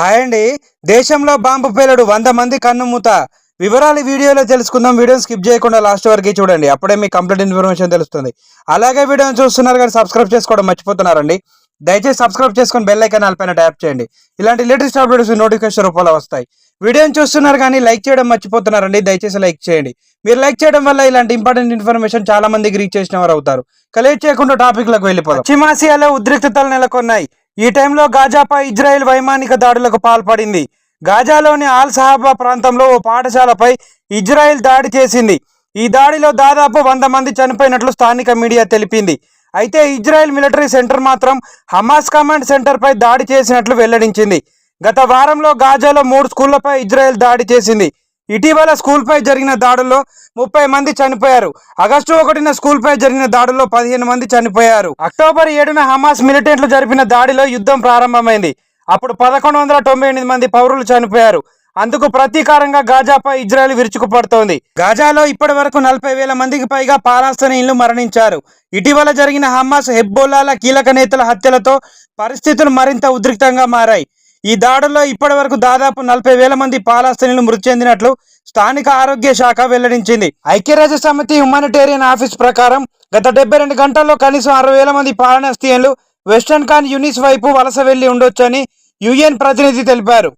Hi అండి దేశంలో bomb పేలుడు వంద మంది కన్నుమూత వివరాలు వీడియోలో తెలుసుకుందాం. వీడియోని స్కిప్ చేయకుండా లాస్ట్ వరకు చూడండి. అప్పుడే మీకు కంప్లీట్ ఇన్ఫర్మేషన్ తెలుస్తుంది. అలాగే వీడియోని చూస్తున్నారు కానీ సబ్స్క్రైబ్ చేసుకోవడం మర్చిపోతున్నారండి. దయచేసి సబ్స్క్రైబ్ చేసుకొని బెల్ ఐకాన్ పైన ట్యాప్ చేయండి. ఇలాంటి లేటెస్ట్ అప్డేట్స్ నోటిఫికేషన్ రూపంలో వస్తాయి. వీడియోని చూస్తున్నారు కానీ లైక్ చేయడం మర్చిపోతున్నారండి. దయచేసి లైక్ చేయండి. మీరు లైక్ చేయడం వల్ల ఇలాంటి ఇంపార్టెంట్ ఇన్ఫర్మేషన్ చాలా మందికి రీచ్ చేసిన వారు అవుతారు. కలెక్ట్ చేయకుండా టాపిక్లకు వెళ్ళిపోతాం వెళ్ళిపోదాం. పశ్చిమాసియాలో ఉద్రిక్తతలు నెలకొన్నాయి. ఈ టైంలో గాజాపై ఇజ్రాయెల్ వైమానిక దాడులకు పాల్పడింది. గాజాలోని ఆల్ సహాబా ప్రాంతంలో ఓ పాఠశాలపై ఇజ్రాయెల్ దాడి చేసింది. ఈ దాడిలో దాదాపు వంద మంది చనిపోయినట్లు స్థానిక మీడియా తెలిపింది. అయితే ఇజ్రాయెల్ మిలిటరీ సెంటర్ మాత్రం హమాస్ కమాండ్ సెంటర్పై దాడి చేసినట్లు వెల్లడించింది. గత వారంలో గాజాలో మూడు స్కూళ్ళపై ఇజ్రాయెల్ దాడి చేసింది. ఇటీవల స్కూల్పై జరిగిన దాడుల్లో ముప్పై మంది చనిపోయారు. ఆగస్టు ఒకటిన స్కూల్పై జరిగిన దాడుల్లో పదిహేను మంది చనిపోయారు. అక్టోబర్ ఏడున హమాస్ మిలిటెంట్లు జరిపిన దాడిలో యుద్ధం ప్రారంభమైంది. అప్పుడు పదకొండు వందల తొంభై ఎనిమిది మంది పౌరులు చనిపోయారు. అందుకు ప్రతీకారంగా గాజాపై ఇజ్రాయెల్ విరుచుకుపడుతోంది. గాజాలో ఇప్పటి వరకు నలభై వేల మందికి పైగా పాలస్తీనీయులు మరణించారు. ఇటీవల జరిగిన హమాస్ హెబ్బోలాల కీలక నేతల హత్యలతో పరిస్థితులు మరింత ఉద్రిక్తంగా మారాయి. ఈ దాడుల్లో ఇప్పటి వరకు దాదాపు నలభై వేల మంది పాలస్తీనులు మృతి చెందినట్లు స్థానిక ఆరోగ్య శాఖ వెల్లడించింది. ఐక్యరాజ్య సమితి హ్యుమానిటేరియన్ ఆఫీస్ ప్రకారం గత డెబ్బై రెండు గంటల్లో కనీసం అరవై వేల మంది పాలస్తీన్లు వెస్టర్న్ ఖాన్ యూనిస్ వైపు వలస వెళ్ళి ఉండొచ్చని యుఎన్ ప్రతినిధి తెలిపారు.